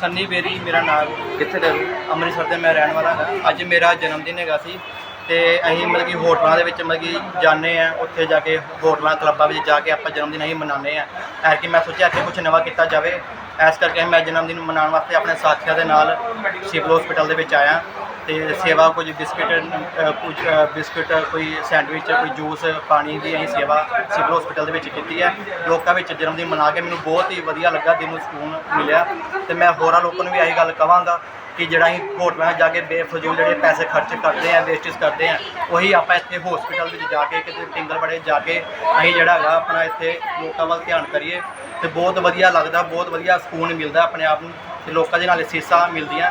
ਸੰਨੀ ਬੇਰੀ, ਮੇਰਾ ਨਾਮ ਕਿੱਥੇ ਦੇ ਹੋ? ਅੰਮ੍ਰਿਤਸਰ ਦੇ ਮੈਂ ਰਹਿਣ ਵਾਲਾ ਹਾਂ। ਅੱਜ ਮੇਰਾ ਜਨਮ ਦਿਨ ਹੈਗਾ ਸੀ ਤੇ ਅਸੀਂ ਮਤਲਬ ਕਿ ਹੋਟਲਾਂ ਦੇ ਵਿੱਚ ਮਤਲਬ ਕਿ ਜਾਂਦੇ ਆ ਉੱਥੇ ਜਾ ਕੇ ਹੋਟਲਾਂ, ਕਲੱਬਾਂ ਵਿੱਚ ਜਾ ਕੇ ਆਪਾਂ ਜਨਮ ਦਿਨ ਅਸੀਂ ਮਨਾਉਂਦੇ ਆ ਐ ਮੈਂ ਸੋਚਿਆ ਇੱਥੇ ਕੁਝ ਨਵਾਂ ਕੀਤਾ ਜਾਵੇ। ਇਸ ਕਰਕੇ ਮੈਂ ਜਨਮ ਦਿਨ ਮਨਾਉਣ ਵਾਸਤੇ ਆਪਣੇ ਸਾਥੀਆਂ ਦੇ ਨਾਲ ਸਿਵਲ ਹਸਪੀਟਲ ਦੇ ਵਿੱਚ ਆਇਆ। ਤੇ ਸੇਵਾ ਕੁਝ ਬਿਸਕਿਟ ਕੁਝ ਅ, ਕੋਈ ਸੈਂਡਵਿਚ ਕੋਈ ਜੂਸ ਪਾਣੀ ਦੀ ਅਸੀਂ ਸੇਵਾ ਸਿਵਲ ਹਸਪੀਟਲ ਦੇ ਵਿੱਚ ਕੀਤੀ ਹੈ। ਲੋਕਾਂ ਵਿੱਚ ਜਨਮ ਦਿਨ ਮਨਾ ਕੇ ਮੈਨੂੰ ਬਹੁਤ ਹੀ ਵਧੀਆ ਲੱਗਾ ਦਿਲ ਨੂੰ ਸਕੂਨ ਮਿਲਿਆ। ਤੇ ਮੈਂ ਹੋਰਾਂ ਲੋਕਾਂ ਨੂੰ ਵੀ ਇਹੀ ਗੱਲ ਕਵਾਂਗਾ ਕਿ ਜਿਹੜਾ ਅਸੀਂ ਹੋਟਲਾਂ 'ਚ ਜਾ ਕੇ ਬੇਫਜ਼ੂਲ ਜਿਹੜੇ ਪੈਸੇ ਖਰਚ ਕਰਦੇ ਆ ਵੇਸਟੇਜ ਕਰਦੇ ਆ ਉਹੀ ਆਪਾਂ ਇੱਥੇ ਹਸਪੀਟਲ ਵਿੱਚ ਜਾ ਕੇ ਕਿਤੇ ਪਿੰਗਲ ਪਿੰਗਲਵਾੜੇ ਜਾ ਕੇ ਅਸੀਂ ਜਿਹੜਾ ਹੈਗਾ ਆਪਣਾ ਇੱਥੇ ਲੋਕਾਂ ਵੱਲ ਧਿਆਨ ਕਰੀਏ। ਤੇ ਬਹੁਤ ਵਧੀਆ ਲੱਗਦਾ ਬਹੁਤ ਵਧੀਆ ਸਕੂਨ ਮਿਲਦਾ ਆਪਣੇ ਆਪ ਨੂੰ। ਤੇ ਲੋਕਾਂ ਦੇ ਨਾਲ ਸੀਸਾਂ ਮਿਲਦੀਆਂ।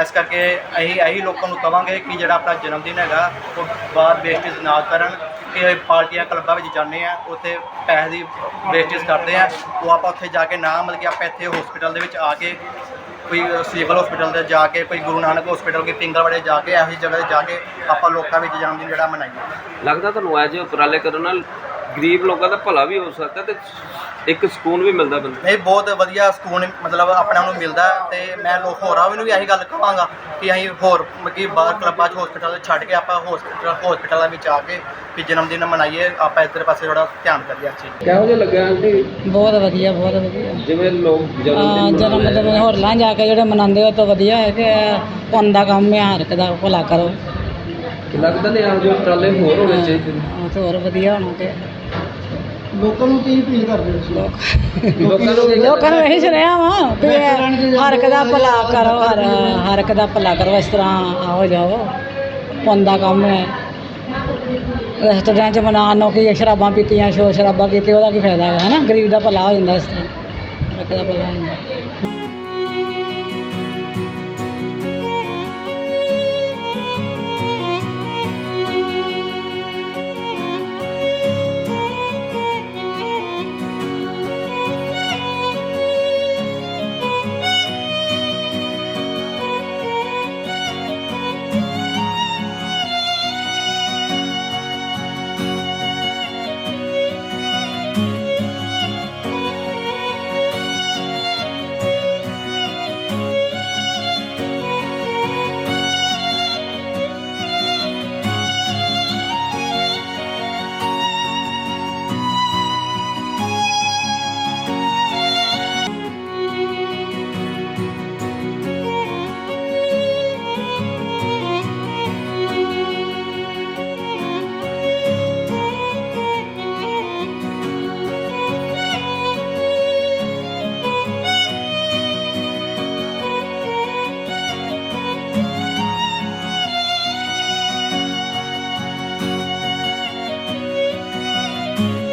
ਇਸ ਕਰਕੇ ਅਸੀਂ ਇਹੀ ਲੋਕਾਂ ਨੂੰ ਕਵਾਂਗੇ ਕਿ ਜਿਹੜਾ ਆਪਣਾ ਜਨਮ ਦਿਨ ਹੈਗਾ, ਉਹ ਬਾਹਰ ਵੇਸਟੇਜ ਨਾ ਕਰਨ, ਕਿ ਪਾਰਟੀਆਂ ਕਲੱਬਾਂ ਵਿੱਚ ਜਾਂਦੇ ਆ, ਉੱਥੇ ਪੈਸੇ ਦੀ ਵੇਸਟੇਜ ਕਰਦੇ ਆ, ਉਹ ਆਪਾਂ ਉੱਥੇ ਜਾ ਕੇ ਨਾ, ਮਤਲਬ ਕਿ ਆਪਾਂ ਇੱਥੇ ਹਸਪੀਟਲ ਦੇ ਵਿੱਚ ਆ ਕੇ, ਕੋਈ ਸਿਵਲ ਹਸਪੀਟਲ ਤੇ ਜਾ ਕੇ, ਕੋਈ ਗੁਰੂ ਨਾਨਕ ਹਸਪੀਟਲ ਕੋਈ ਪਿੰਗਲਵਾੜੇ ਜਾ ਕੇ, ਇਹੋ ਜਿਹੀ ਜਗ੍ਹਾ ਤੇ ਜਾ ਕੇ ਆਪਾਂ ਲੋਕਾਂ ਵਿੱਚ ਜਨਮ ਦਿਨ ਜਿਹੜਾ ਮਨਾਈਏ। ਲੱਗਦਾ ਤੁਹਾਨੂੰ ਐ ਜੇ ਉਪਰਾਲੇ ਕਰਨ ਨਾਲ ਗਰੀਬ ਲੋਕਾਂ ਦਾ ਭਲਾ ਵੀ ਹੋ ਸਕਦਾ ਤੇ ਇੱਕ ਸਕੂਨ ਵੀ ਮਿਲਦਾ ਬੰਦੇ ਇਹ ਬਹੁਤ ਵਧੀਆ ਸਕੂਨ ਮਤਲਬ ਆਪਣੇ ਆਪ ਨੂੰ ਮਿਲਦਾ ਤੇ ਮੈਂ ਲੋਕ ਹੋਰਾਂ ਨੂੰ ਵੀ ਇਹੀ ਗੱਲ ਕਹਾਂਗਾ ਕਿ ਅਸੀਂ ਹੋਰ ਕਿ ਬਾਹਰ ਕਲੱਬਾਂ 'ਚ ਹਸਪੀਟਲ ਛੱਡ ਕੇ ਆਪਾਂ ਹਸਪੀਟਲ ਹਸਪੀਟਲਾਂ ਵਿੱਚ ਆ ਕੇ ਵੀ ਜਨਮ ਦਿਨ ਮਨਾਈਏ ਆਪਾਂ ਇੱਧਰ ਪਾਸੇ ਥੋੜਾ ਧਿਆਨ ਕਰੀਏ 'ਤੇ। ਕਿਹੋ ਜਿਹਾ ਲੱਗਾ ਆਂਟੀ? ਬਹੁਤ ਵਧੀਆ ਬਹੁਤ ਵਧੀਆ। ਜਿਵੇਂ ਲੋਕ ਜਨਮ ਦਿਨ ਹੋਟਲਾਂ ਜਾ ਕੇ ਜਿਹੜੇ ਮਨਾਉਂਦੇ ਹੋ ਤਾਂ ਵਧੀਆ ਹੈ ਕਿ ਪੁੰਨ ਦਾ ਕੰਮ ਹੈ ਹਰ ਇੱਕ ਦਾ ਭਲਾ ਕਰੋ। ਲੱਗਦਾ ਨਹੀਂ ਆਹ ਜੋ ਹੋਰ ਹੋਣੇ ਚਾਹੀਦੇ ਨੇ। ਹਾਂ, ਤੇ ਹੋਰ ਵਧੀਆ ਹੋਣਾ ਤੇ। ਲੋਕਾਂ ਨੂੰ ਕੀ ਅਪੀਲ ਕਰਦੇ ਹੋ ਲੋਕ ਲੋਕਾਂ ਨੂੰ ਕੀ ਲੋਕਾਂ ਨੂੰ ਇਹੀ ਸੁਣਿਆ ਵਾ ਕਿ ਹਰ ਇੱਕ ਦਾ ਭਲਾ ਕਰੋ ਹਰ ਹਰ ਇੱਕ ਦਾ ਭਲਾ ਕਰੋ ਇਸ ਤਰ੍ਹਾਂ ਆਓ ਜਾਓ। ਪੁੰਨ ਦਾ ਕੰਮ ਹੈ। ਰੈਸਟੋਰੈਂਟ 'ਚ ਮਨਾਉਣ ਨੂੰ ਕੀ ਸ਼ਰਾਬਾਂ ਪੀਤੀਆਂ ਸ਼ੋਰ ਸ਼ਰਾਬਾਂ ਕੀਤੀ ਉਹਦਾ ਕੀ ਫਾਇਦਾ ਹੈ ਨਾ ਗਰੀਬ ਦਾ ਭਲਾ ਹੋ ਜਾਂਦਾ ਇਸ ਤਰ੍ਹਾਂ। ਹਰ ਇੱਕ ਦਾ ਭਲਾ ਹੋ ਜਾਂਦਾ